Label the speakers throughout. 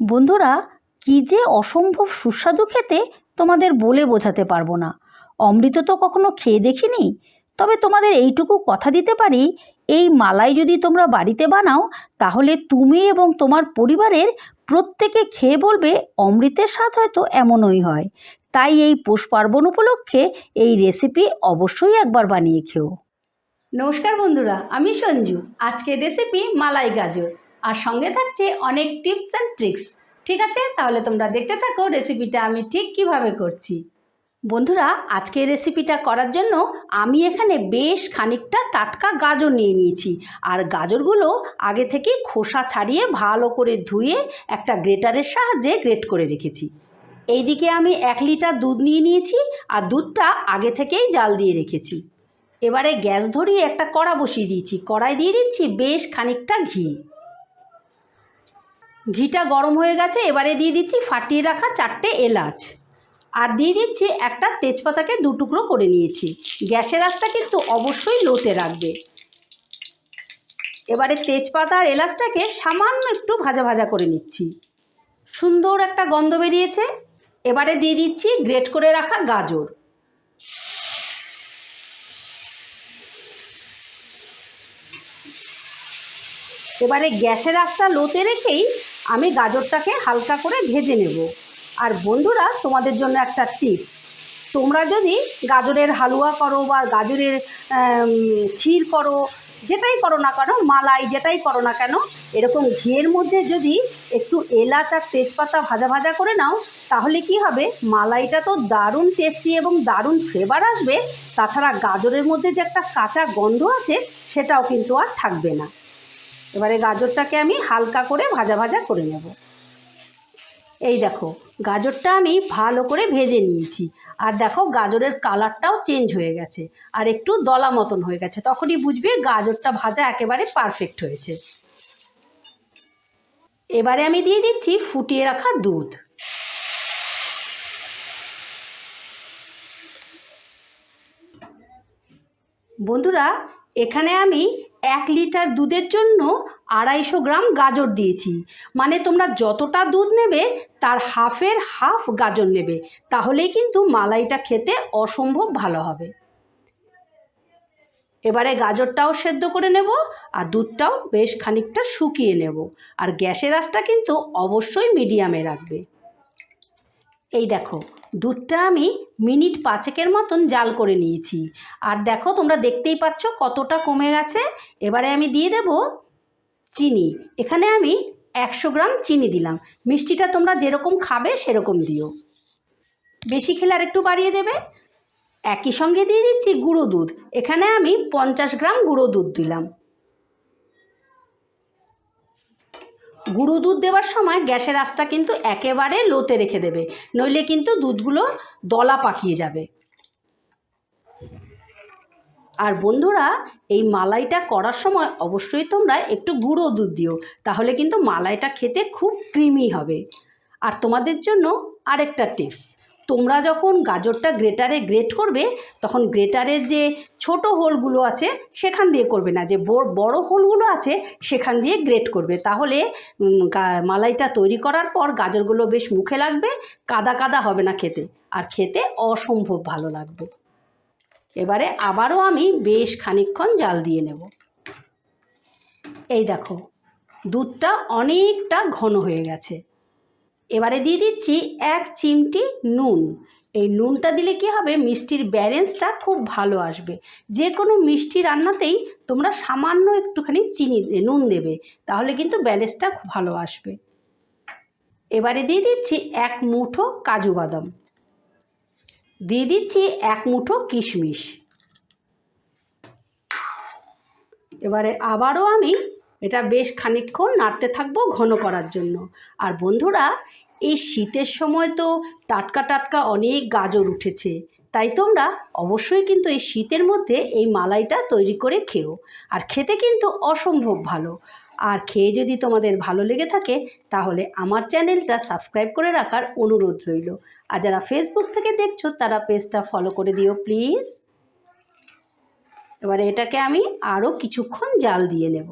Speaker 1: বন্ধুরা, কী যে অসম্ভব সুস্বাদু খেতে তোমাদের বলে বোঝাতে পারব না। অমৃত তো কখনো খেয়ে দেখিনি, তবে তোমাদের এইটুকু কথা দিতে পারি, এই মালাই যদি তোমরা বাড়িতে বানাও, তাহলে তুমি এবং তোমার পরিবারের প্রত্যেকে খেয়ে বলবে অমৃতের স্বাদ হয়তো এমনই হয়। তাই এই পৌষ পার্বণ উপলক্ষে এই রেসিপি অবশ্যই একবার বানিয়ে খেও। নমস্কার বন্ধুরা, আমি সঞ্জু। আজকের রেসিপি মালাই গাজর। আর সঙ্গে থাকছে অনেক টিপস অ্যান্ড ট্রিক্স ঠিক আছে? তাহলে তোমরা দেখতে থাকো রেসিপিটা আমি ঠিক কীভাবে করছি। বন্ধুরা, আজকে রেসিপিটা করার জন্য আমি এখানে বেশ খানিকটা টাটকা গাজর নিয়ে নিয়েছি। আর গাজরগুলো আগে থেকে খোসা ছাড়িয়ে ভালো করে ধুয়ে একটা গ্রেটারের সাহায্যে গ্রেট করে রেখেছি। এইদিকে আমি এক লিটার দুধ নিয়ে নিয়েছি আর দুধটা আগে থেকেই জাল দিয়ে রেখেছি। এবারে গ্যাস ধরিয়ে একটা কড়া বসিয়ে দিয়েছি। কড়াই দিয়ে দিচ্ছি বেশ খানিকটা ঘি। ঘিটা গরম হয়ে গেছে, এবারে দিয়ে দিচ্ছি ফাটিয়ে রাখা চারটে এলাচ। আর দিয়ে দিচ্ছি একটা তেজপাতাকে দু টুকরো করে নিয়েছি। গ্যাসের আঁচটা কিন্তু অবশ্যই লোতে রাখবে। এবারে তেজপাতা আর এলাচটাকে সামান্য একটু ভাজা ভাজা করে নিচ্ছি। সুন্দর একটা গন্ধ বেরিয়েছে। এবারে দিয়ে দিচ্ছি গ্রেট করে রাখা গাজর। এবারে গ্যাসের আঁচটা লোতে রেখেই আমি গাজরটাকে হালকা করে ভেজে নেব। আর বন্ধুরা, তোমাদের জন্য একটা টিপস তোমরা যদি গাজরের হালুয়া করো বা গাজরের ক্ষীর করো, যেটাই করো না কেন, মালাই যেটাই করো না কেন, এরকম ঘিয়ের মধ্যে যদি একটু এলাচ আর তেজপাতা ভাজা ভাজা করে নাও, তাহলে কি হবে? মালাইটা তো দারুণ টেস্টি এবং দারুণ ফ্লেভার আসবে। তাছাড়া গাজরের মধ্যে যে একটা কাঁচা গন্ধ আছে, সেটাও কিন্তু আর থাকবে না। এবারে গাজরটাকে আমি হালকা করে ভাজা ভাজা করে নেব। এই দেখো, গাজরটা আমি ভালো করে ভেজে নিয়েছি। আর দেখো, গাজরের কালারটাও চেঞ্জ হয়ে গেছে। আর একটু দলা মতন হয়ে গেছে। তখনই বুঝবে গাজরটা ভাজা একেবারে পারফেক্ট হয়েছে। এবারে আমি দিয়ে দিচ্ছি ফুটিয়ে রাখা দুধ। বন্ধুরা, এখানে আমি এক লিটার দুধের জন্য আড়াইশো গ্রাম গাজর দিয়েছি। মানে তোমরা যতটা দুধ নেবে, তার হাফের হাফ গাজর নেবে। তাহলেই কিন্তু মালাইটা খেতে অসম্ভব ভালো হবে। এবারে গাজরটাও সেদ্ধ করে নেব, আর দুধটাও বেশ খানিকটা শুকিয়ে নেব। আর গ্যাসের আঁচটা কিন্তু অবশ্যই মিডিয়ামে রাখবে। এই দেখো, দুধটা আমি মিনিট পাঁচেকের মতন জাল করে নিয়েছি। আর দেখো, তোমরা দেখতেই পাচ্ছ কতটা কমে গেছে। এবারে আমি দিয়ে দেব চিনি। এখানে আমি একশো গ্রাম চিনি দিলাম। মিষ্টিটা তোমরা যেরকম খাবে সেরকম দিও। বেশি খেলে আর একটু বাড়িয়ে দেবে। একই সঙ্গে দিয়ে দিচ্ছি গুঁড়ো দুধ। এখানে আমি পঞ্চাশ গ্রাম গুঁড়ো দুধ দিলাম। গুঁড়ো দুধ দেওয়ার সময় গ্যাসের আঁচটা কিন্তু একেবারে লোতে রেখে দেবে, নইলে কিন্তু দুধগুলো দলা পাকিয়ে যাবে। আর বন্ধুরা, এই মালাইটা করার সময় অবশ্যই তোমরা একটু গুঁড়ো দুধ দিও, তাহলে কিন্তু মালাইটা খেতে খুব ক্রিমি হবে। আর তোমাদের জন্য আরেকটা টিপস তোমরা যখন গাজরটা গ্রেটারে গ্রেট করবে, তখন গ্রেটারের যে ছোট হোলগুলো আছে, সেখান দিয়ে করবে না। যে বড় হোলগুলো আছে, সেখান দিয়ে গ্রেট করবে। তাহলে মালাইটা তৈরি করার পর গাজরগুলো বেশ মুখে লাগবে, কাদা কাদা হবে না খেতে। আর খেতে অসম্ভব ভালো লাগবে। এবারে আবারও আমি বেশ খানিকক্ষণ জাল দিয়ে নেব। এই দেখো, দুধটা অনেকটা ঘন হয়ে গেছে। এবারে দিয়ে দিচ্ছি এক চিমটি নুন। এই নুনটা দিলে কি হবে? মিষ্টির ব্যালেন্সটা খুব ভালো আসবে। যে কোনো মিষ্টি রান্নাতেই তোমরা সামান্য একটুখানি চিনি নুন দেবে, তাহলে কিন্তু ব্যালেন্সটা খুব ভালো আসবে। এবারে দিয়ে দিচ্ছি এক মুঠো কাজু বাদাম। দিয়ে দিচ্ছি এক মুঠো কিশমিশ। এবারে আবারও আমি এটা বেশ খানিকক্ষণ নাড়তে থাকব ঘন করার জন্য। আর বন্ধুরা এই শীতের সময় তো টাটকা টাটকা অনেক গাজর উঠেছে। তাই তোমরা অবশ্যই কিন্তু এই শীতের মধ্যে এই মালাইটা তৈরি করে খেও। আর খেতে কিন্তু অসম্ভব ভালো। আর খেয়ে যদি তোমাদের ভালো লেগে থাকে, তাহলে আমার চ্যানেলটা সাবস্ক্রাইব করে রাখার অনুরোধ রইল। আর যারা ফেসবুক থেকে দেখছ, তারা পেজটা ফলো করে দিও প্লিজ এবারে এটাকে আমি আরও কিছুক্ষণ জাল দিয়ে নেব।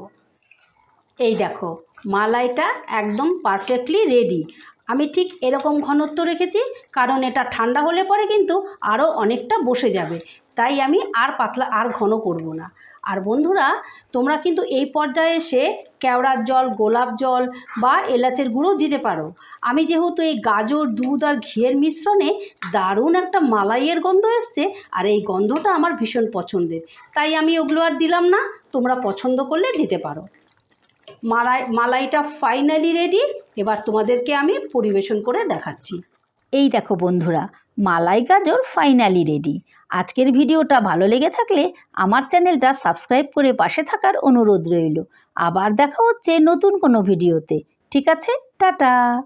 Speaker 1: এই দেখো, মালাইটা একদম পারফেক্টলি রেডি আমি ঠিক এরকম ঘনত্ব রেখেছি, কারণ এটা ঠান্ডা হলে পরে কিন্তু আরও অনেকটা বসে যাবে। তাই আমি আর পাতলা, আর ঘন করব না। আর বন্ধুরা, তোমরা কিন্তু এই পর্যায়ে এসে কেওড়ার জল, গোলাপ জল বা এলাচের গুঁড়ো দিতে পারো। আমি যেহেতু এই গাজর, দুধ আর ঘিয়ের মিশ্রণে দারুণ একটা মালাইয়ের গন্ধ এসছে, আর এই গন্ধটা আমার ভীষণ পছন্দের। তাই আমি ওগুলো আর দিলাম না, তোমরা পছন্দ করলে দিতে পারো। মালাই, মালাইটা ফাইনালি রেডি এবার তোমাদেরকে আমি পরিবেশন করে দেখাচ্ছি।
Speaker 2: এই দেখো বন্ধুরা, মালাই গাজর ফাইনালি রেডি আজকের ভিডিওটা ভালো লেগে থাকলে আমার চ্যানেলটা সাবস্ক্রাইব করে পাশে থাকার অনুরোধ রইল। আবার দেখা হচ্ছে নতুন কোনো ভিডিওতে। ঠিক আছে, টাটা!